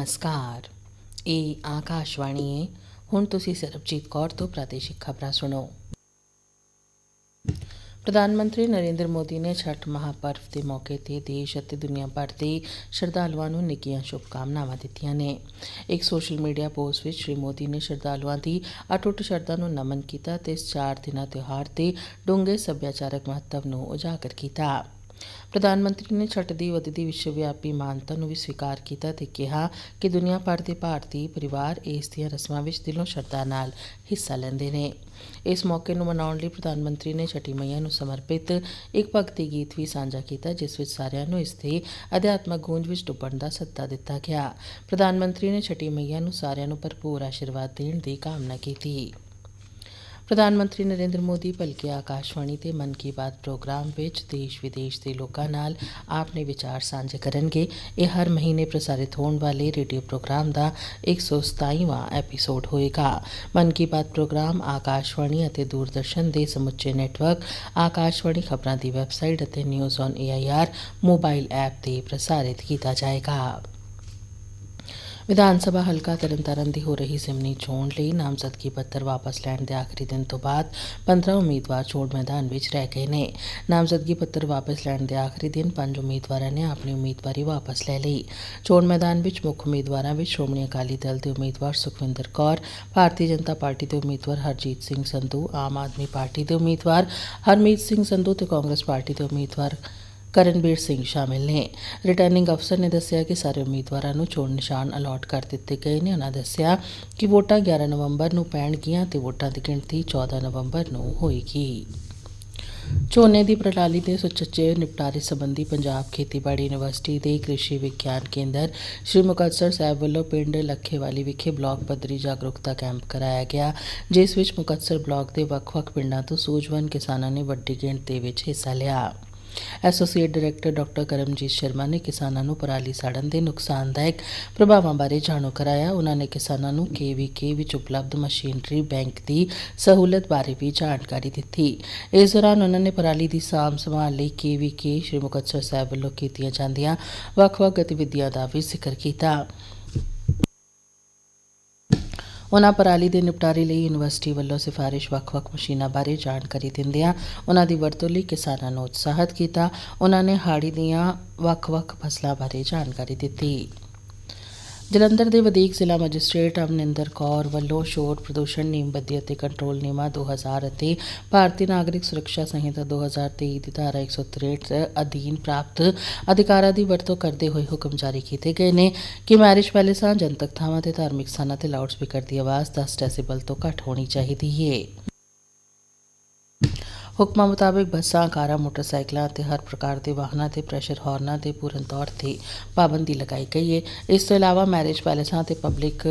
ਨਮਸਕਾਰ। ਇਹ ਆਕਾਸ਼ਵਾਣੀ ਹੈ। ਹੁਣ ਤੁਸੀਂ ਸਰਬਜੀਤ ਕੌਰ ਤੋਂ ਪ੍ਰਾਦੇਸ਼ਿਕ ਖਬਰਾਂ ਸੁਣੋ। ਪ੍ਰਧਾਨ ਮੰਤਰੀ ਨਰਿੰਦਰ ਮੋਦੀ ਨੇ ਛਠ ਮਹਾਪਰਵ ਦੇ ਮੌਕੇ ਤੇ ਦੇਸ਼ ਅਤੇ ਦੁਨੀਆ ਭਰ ਦੇ ਸ਼ਰਧਾਲੂਆਂ ਨੂੰ ਨਿੱਘੀਆਂ ਸ਼ੁਭਕਾਮਨਾਵਾਂ ਦਿੱਤੀਆਂ ਨੇ। ਇੱਕ ਸੋਸ਼ਲ ਮੀਡੀਆ ਪੋਸਟ ਵਿੱਚ ਸ਼੍ਰੀ ਮੋਦੀ ਨੇ ਸ਼ਰਧਾਲੂਆਂ ਦੀ ਅਟੁੱਟ ਸ਼ਰਧਾ ਨੂੰ ਨਮਨ ਕੀਤਾ ਤੇ ਇਸ ਚਾਰ ਦਿਨਾਂ ਤਿਉਹਾਰ ਤੇ ਡੂੰਘੇ ਸੱਭਿਆਚਾਰਕ ਮਹੱਤਵ ਨੂੰ ਉਜਾਗਰ ਕੀਤਾ। ਪ੍ਰਧਾਨ ਮੰਤਰੀ ਨੇ ਛੱਟ ਦੀ ਵਧਦੀ ਵਿਸ਼ਵਵਿਆਪੀ ਮਾਨਤਾ ਨੂੰ ਵੀ ਸਵੀਕਾਰ ਕੀਤਾ ਤੇ ਕਿਹਾ ਕਿ ਦੁਨੀਆ ਭਰ ਦੇ ਭਾਰਤੀ ਪਰਿਵਾਰ ਇਸ ਦੀਆਂ ਰਸਮਾਂ ਵਿੱਚ ਦਿਲੋਂ ਸ਼ਰਧਾ ਨਾਲ ਹਿੱਸਾ ਲੈਂਦੇ ਨੇ। ਇਸ ਮੌਕੇ ਨੂੰ ਮਨਾਉਣ ਲਈ ਪ੍ਰਧਾਨ ਮੰਤਰੀ ਨੇ ਛਟੀ ਮਈਆ ਨੂੰ ਸਮਰਪਿਤ ਇੱਕ ਭਗਤੀ ਗੀਤ ਵੀ ਸਾਂਝਾ ਕੀਤਾ, ਜਿਸ ਵਿੱਚ ਸਾਰਿਆਂ ਨੂੰ ਇਸ ਦੇ ਅਧਿਆਤਮਕ ਗੂੰਜ ਵਿੱਚ ਡੁੱਬਣ ਦਾ ਸੱਦਾ ਦਿੱਤਾ ਗਿਆ। ਪ੍ਰਧਾਨ ਮੰਤਰੀ ਨੇ ਛਟੀ ਮਈਆ ਨੂੰ ਸਾਰਿਆਂ ਨੂੰ ਭਰਪੂਰ ਆਸ਼ੀਰਵਾਦ ਦੇਣ ਦੀ ਕਾਮਨਾ ਕੀਤੀ। ਪ੍ਰਧਾਨ ਮੰਤਰੀ ਨਰਿੰਦਰ ਮੋਦੀ ਭਲਕੇ ਆਕਾਸ਼ਵਾਣੀ ਤੇ ਮਨ ਕੀ ਬਾਤ ਪ੍ਰੋਗਰਾਮ ਵਿੱਚ ਦੇਸ਼ ਵਿਦੇਸ਼ ਦੇ ਲੋਕਾਂ ਨਾਲ ਆਪਣੇ ਵਿਚਾਰ ਸਾਂਝੇ ਕਰਨਗੇ। ਇਹ ਹਰ ਮਹੀਨੇ ਪ੍ਰਸਾਰਿਤ ਹੋਣ ਵਾਲੇ ਰੇਡੀਓ ਪ੍ਰੋਗਰਾਮ ਦਾ 127ਵਾਂ ਐਪੀਸੋਡ ਹੋਏਗਾ। ਮਨ ਕੀ ਬਾਤ ਪ੍ਰੋਗਰਾਮ ਆਕਾਸ਼ਵਾਣੀ ਅਤੇ ਦੂਰਦਰਸ਼ਨ ਦੇ ਸਮੁੱਚੇ ਨੈਟਵਰਕ, ਆਕਾਸ਼ਵਾਣੀ ਖਬਰਾਂ ਦੀ ਵੈਬਸਾਈਟ ਅਤੇ news on AIR mobile app ਤੇ ਪ੍ਰਸਾਰਿਤ ਕੀਤਾ ਜਾਏਗਾ। ਵਿਧਾਨ ਸਭਾ ਹਲਕਾ ਤਰਨਤਾਰਨ ਦੀ ਹੋ ਰਹੀ ਜ਼ਿਮਨੀ ਚੋਣ ਲਈ ਨਾਮਜ਼ਦਗੀ ਪੱਤਰ ਵਾਪਸ ਲੈਣ ਦੇ ਆਖਰੀ ਦਿਨ ਤੋਂ ਬਾਅਦ 15 ਉਮੀਦਵਾਰ ਚੋਣ ਮੈਦਾਨ ਵਿੱਚ ਰਹਿ ਗਏ ਨੇ। ਨਾਮਜ਼ਦਗੀ ਪੱਤਰ ਵਾਪਸ ਲੈਣ ਦੇ ਆਖਰੀ ਦਿਨ ਪੰਜ ਉਮੀਦਵਾਰਾਂ ਨੇ ਆਪਣੀ ਉਮੀਦਵਾਰੀ ਵਾਪਸ ਲੈ ਲਈ। ਚੋਣ ਮੈਦਾਨ ਵਿੱਚ ਮੁੱਖ ਉਮੀਦਵਾਰਾਂ ਵਿੱਚ ਸ਼੍ਰੋਮਣੀ ਅਕਾਲੀ ਦਲ ਦੇ ਉਮੀਦਵਾਰ ਸੁਖਵਿੰਦਰ ਕੌਰ, ਭਾਰਤੀ ਜਨਤਾ ਪਾਰਟੀ ਦੇ ਉਮੀਦਵਾਰ ਹਰਜੀਤ ਸਿੰਘ ਸੰਧੂ, ਆਮ ਆਦਮੀ ਪਾਰਟੀ ਦੇ ਉਮੀਦਵਾਰ ਹਰਮੀਤ ਸਿੰਘ ਸੰਧੂ ਤੇ ਕਾਂਗਰਸ ਪਾਰਟੀ ਦੇ ਉਮੀਦਵਾਰ ਕਰਨਬੀਰ ਸਿੰਘ ਸ਼ਾਮਿਲ ਨੇ। ਰਿਟਰਨਿੰਗ ਅਫਸਰ ਨੇ ਦੱਸਿਆ ਕਿ ਸਾਰੇ ਉਮੀਦਵਾਰਾਂ ਨੂੰ ਚੋਣ ਨਿਸ਼ਾਨ ਅਲਾਟ ਕਰ ਦਿੱਤੇ ਗਏ ਨੇ। ਉਹਨਾਂ ਦੱਸਿਆ ਕਿ ਵੋਟਾਂ 11 ਨਵੰਬਰ ਨੂੰ ਪੈਣਗੀਆਂ ਤੇ ਵੋਟਾਂ ਦੀ ਗਿਣਤੀ 14 ਨਵੰਬਰ ਨੂੰ ਹੋਏਗੀ। ਝੋਨੇ ਦੀ ਪ੍ਰਣਾਲੀ ਦੇ ਸੁਚੱਜੇ ਨਿਪਟਾਰੇ ਸੰਬੰਧੀ ਪੰਜਾਬ ਖੇਤੀਬਾੜੀ ਯੂਨੀਵਰਸਿਟੀ ਦੇ ਕ੍ਰਿਸ਼ੀ ਵਿਗਿਆਨ ਕੇਂਦਰ ਸ਼੍ਰੀ ਮੁਕਤਸਰ ਸਾਹਿਬ ਵੱਲੋਂ ਪਿੰਡ ਲੱਖੇਵਾਲੀ ਵਿਖੇ ਬਲਾਕ ਪੱਧਰੀ ਜਾਗਰੂਕਤਾ ਕੈਂਪ ਕਰਾਇਆ ਗਿਆ, ਜਿਸ ਵਿੱਚ ਮੁਕਤਸਰ ਬਲਾਕ ਦੇ ਵੱਖ-ਵੱਖ ਪਿੰਡਾਂ ਤੋਂ ਸੂਝਵਾਨ ਕਿਸਾਨਾਂ ਨੇ ਵੱਡੀ ਗਿਣਤੀ ਵਿੱਚ ਹਿੱਸਾ ਲਿਆ। Associate director doctor Karamjit Sharma ਨੇ ਕਿਸਾਨਾਂ ਨੂੰ ਪਰਾਲੀ ਸਾੜਨ ਦੇ ਨੁਕਸਾਨਦਾਇਕ ਪ੍ਰਭਾਵਾਂ ਬਾਰੇ ਜਾਣੂ ਕਰਾਇਆ। ਉਹਨਾਂ ਨੇ ਕਿਸਾਨਾਂ ਨੂੰ ਕੇਵੀਕੇ ਵਿੱਚ ਉਪਲਬਧ ਮਸ਼ੀਨਰੀ ਬੈਂਕ ਦੀ ਸਹੂਲਤ ਬਾਰੇ ਵੀ ਜਾਣਕਾਰੀ ਦਿੱਤੀ। ਇਸ ਦੌਰਾਨ ਉਹਨਾਂ ਨੇ ਪਰਾਲੀ ਦੀ ਸਾਂਭ ਸੰਭਾਲ ਲਈ ਕੇਵੀਕੇ ਸ਼੍ਰੀ ਮੁਕਤਸਰ ਸਾਹਿਬ ਵੱਲੋਂ ਕੀਤੀਆਂ ਜਾਂਦੀਆਂ ਵੱਖ-ਵੱਖ ਗਤੀਵਿਧੀਆਂ ਦਾ ਵੀ ਜ਼ਿਕਰ ਕੀਤਾ। ਉਹਨਾਂ ਪਰਾਲੀ ਦੇ ਨਿਪਟਾਰੇ ਲਈ ਯੂਨੀਵਰਸਿਟੀ ਵੱਲੋਂ ਸਿਫਾਰਿਸ਼ ਵੱਖ-ਵੱਖ ਮਸ਼ੀਨਾਂ ਬਾਰੇ ਜਾਣਕਾਰੀ ਦਿੰਦਿਆਂ ਉਹਨਾਂ ਦੀ ਵਰਤੋਂ ਲਈ ਕਿਸਾਨਾਂ ਨੂੰ ਉਤਸ਼ਾਹਿਤ ਕੀਤਾ। ਉਹਨਾਂ ਨੇ ਹਾੜੀ ਦੀਆਂ ਵੱਖ-ਵੱਖ ਫਸਲਾਂ ਬਾਰੇ ਜਾਣਕਾਰੀ ਦਿੱਤੀ। ਜਲੰਧਰ ਦੇ ਵਧੀਕ ਜ਼ਿਲ੍ਹਾ ਮੈਜਿਸਟ੍ਰੇਟ ਅਮਨਿੰਦਰ ਕੌਰ ਵੱਲੋਂ ਸ਼ੋਰ ਪ੍ਰਦੂਸ਼ਣ ਨਿਯਮਬੱਧੀ ਅਤੇ ਕੰਟਰੋਲ ਨਿਯਮਾਂ 2000 ਅਤੇ ਭਾਰਤੀ ਨਾਗਰਿਕ ਸੁਰੱਖਿਆ ਸੰਹਿਤਾ 2023 ਦੀ ਧਾਰਾ 163 ਅਧੀਨ ਪ੍ਰਾਪਤ ਅਧਿਕਾਰਾਂ ਦੀ ਵਰਤੋਂ ਕਰਦੇ ਹੋਏ ਹੁਕਮ ਜਾਰੀ ਕੀਤੇ ਗਏ ਨੇ ਕਿ ਮੈਰਿਜ ਪੈਲੇਸਾਂ, ਜਨਤਕ ਥਾਵਾਂ ਤੇ ਧਾਰਮਿਕ ਸਥਾਨਾਂ ਤੇ ਲਾਊਡ ਸਪੀਕਰ ਦੀ ਆਵਾਜ਼ 10 ਡੈਸੀਬਲ ਤੋਂ ਘੱਟ ਹੋਣੀ ਚਾਹੀਦੀ ਹੈ। ਹੁਕਮਾਂ ਮੁਤਾਬਕ ਬੱਸਾਂ, ਕਾਰਾਂ, ਮੋਟਰਸਾਈਕਲਾਂ ਅਤੇ ਹਰ ਪ੍ਰਕਾਰ ਦੇ ਵਾਹਨਾਂ ਤੇ ਪ੍ਰੈਸ਼ਰ ਹਾਰਨਾਂ ਤੇ ਪੂਰਨ ਤੌਰ ਤੇ ਪਾਬੰਦੀ ਲਗਾਈ ਗਈ ਹੈ ਇਸ ਤੋਂ ਇਲਾਵਾ ਮੈਰਿਜ ਪੈਲੇਸਾਂ ਤੇ ਪਬਲਿਕ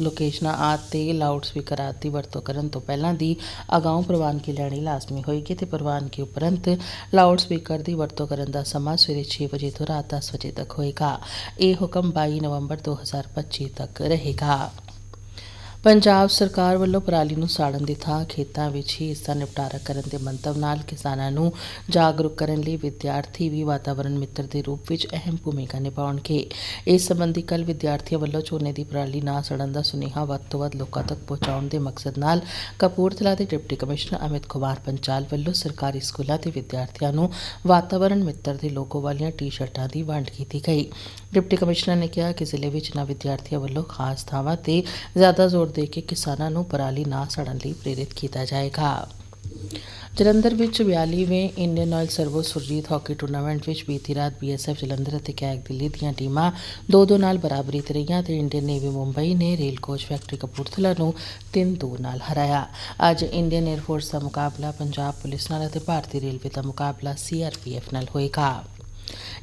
ਲੋਕੇਸ਼ਨਾਂ ਆਦਿ ਤੇ ਲਾਊਡ ਸਪੀਕਰ ਆਦਿ ਦੀ ਵਰਤੋਂ ਕਰਨ ਤੋਂ ਪਹਿਲਾਂ ਦੀ ਅਗਾਊਂ ਪ੍ਰਵਾਨਗੀ ਲੈਣੀ ਲਾਜ਼ਮੀ ਹੋਏਗੀ ਤੇ ਪ੍ਰਵਾਨਗੀ ਉਪਰੰਤ ਲਾਊਡ ਸਪੀਕਰ ਦੀ ਵਰਤੋਂ ਕਰਨ ਦਾ ਸਮਾਂ ਸਵੇਰੇ 6 ਵਜੇ ਤੋਂ ਰਾਤ 10 ਵਜੇ ਤੱਕ ਹੋਏਗਾ। ਇਹ ਹੁਕਮ 22 ਨਵੰਬਰ 2025 ਤੱਕ ਰਹੇਗਾ। ਪੰਜਾਬ ਸਰਕਾਰ ਵੱਲੋਂ ਪਰਾਲੀ ਨੂੰ ਸਾੜਨ ਦੀ ਥਾਂ ਖੇਤਾਂ ਵਿੱਚ ਹੀ ਇਸ ਦਾ ਨਿਪਟਾਰਾ ਕਰਨ ਦੇ ਮੰਤਵ ਨਾਲ ਕਿਸਾਨਾਂ ਨੂੰ ਜਾਗਰੂਕ ਕਰਨ ਲਈ ਵਿਦਿਆਰਥੀ ਵੀ ਵਾਤਾਵਰਣ ਮਿੱਤਰ ਦੇ ਰੂਪ ਵਿੱਚ ਅਹਿਮ ਭੂਮਿਕਾ ਨਿਭਾਉਣਗੇ। ਇਸ ਸੰਬੰਧੀ ਕੱਲ ਵਿਦਿਆਰਥੀਆਂ ਵੱਲੋਂ ਝੋਨੇ ਦੀ ਪਰਾਲੀ ਨਾ ਸੜਨ ਦਾ ਸੁਨੇਹਾ ਵੱਧ ਤੋਂ ਵੱਧ ਲੋਕਾਂ ਤੱਕ ਪਹੁੰਚਾਉਣ ਦੇ ਮਕਸਦ ਨਾਲ ਕਪੂਰਥਲਾ ਦੇ ਡਿਪਟੀ ਕਮਿਸ਼ਨਰ ਅਮਿਤ ਕੁਮਾਰ ਪੰਚਾਲ ਵੱਲੋਂ ਸਰਕਾਰੀ ਸਕੂਲਾਂ ਦੇ ਵਿਦਿਆਰਥੀਆਂ ਨੂੰ ਵਾਤਾਵਰਣ ਮਿੱਤਰ ਦੇ ਲੋਗੋ ਵਾਲੀਆਂ ਟੀ-ਸ਼ਰਟਾਂ ਦੀ ਵੰਡ ਕੀਤੀ ਗਈ। ਡਿਪਟੀ ਕਮਿਸ਼ਨਰ ਨੇ ਕਿਹਾ ਕਿ ਜ਼ਿਲ੍ਹੇ ਵਿੱਚ ਨਾ ਵਿਦਿਆਰਥੀਆਂ ਵੱਲੋਂ ਖਾਸ ਥਾਵਾਂ ਤੇ ਜ਼ਿਆਦਾ ਜ਼ੋਰ ਜ਼ੋਰ ਦੇ ਕੇ ਕਿਸਾਨਾਂ ਨੂੰ ਪਰਾਲੀ ਨਾ ਸੜਨ ਲਈ ਪ੍ਰੇਰਿਤ ਕੀਤਾ ਜਾਏਗਾ। ਜਲੰਧਰ ਵਿੱਚ 42ਵੇਂ Indian Oil Servo Surjit hockey tournament ਵਿੱਚ ਬੀਤੀ ਰਾਤ ਬੀਐਸਐਫ ਜਲੰਧਰ ਅਤੇ ਕੈਗ ਦਿੱਲੀ ਦੀਆਂ ਟੀਮਾਂ 2-2 ਨਾਲ ਬਰਾਬਰੀ ਤੇ ਰਹੀਆਂ ਤੇ ਇੰਡੀਅਨ ਨੇਵੀ ਮੁੰਬਈ ਨੇ ਰੇਲ ਕੋਚ ਫੈਕਟਰੀ ਕਪੂਰਥਲਾ ਨੂੰ 3-2 ਨਾਲ ਹਰਾਇਆ। ਅੱਜ ਇੰਡੀਅਨ 에ਅਰ ਫੋਰਸ ਦਾ ਮੁਕਾਬਲਾ ਪੰਜਾਬ ਪੁਲਿਸ ਨਾਲ ਅਤੇ ਭਾਰਤੀ ਰੇਲਵੇ ਦਾ ਮੁਕਾਬਲਾ ਸੀਆਰਪੀਐਫ ਨਾਲ ਹੋਏਗਾ।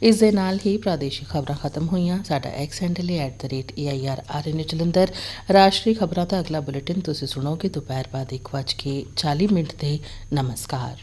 ਇਸ ਦੇ ਨਾਲ ਹੀ ਪ੍ਰਾਦੇਸ਼ਿਕ ਖਬਰਾਂ ਖਤਮ ਹੋਈਆਂ। ਸਾਡਾ ਐਕਸ ਹੈਂਡਲ ਹੈ @airrn ਜਲੰਧਰ। ਰਾਸ਼ਟਰੀ ਖਬਰਾਂ ਦਾ ਅਗਲਾ ਬੁਲੇਟਿਨ ਤੁਸੀਂ ਸੁਣੋਗੇ ਦੁਪਹਿਰ ਬਾਅਦ 1:40 ਮਿੰਟ ਤੇ। ਨਮਸਕਾਰ।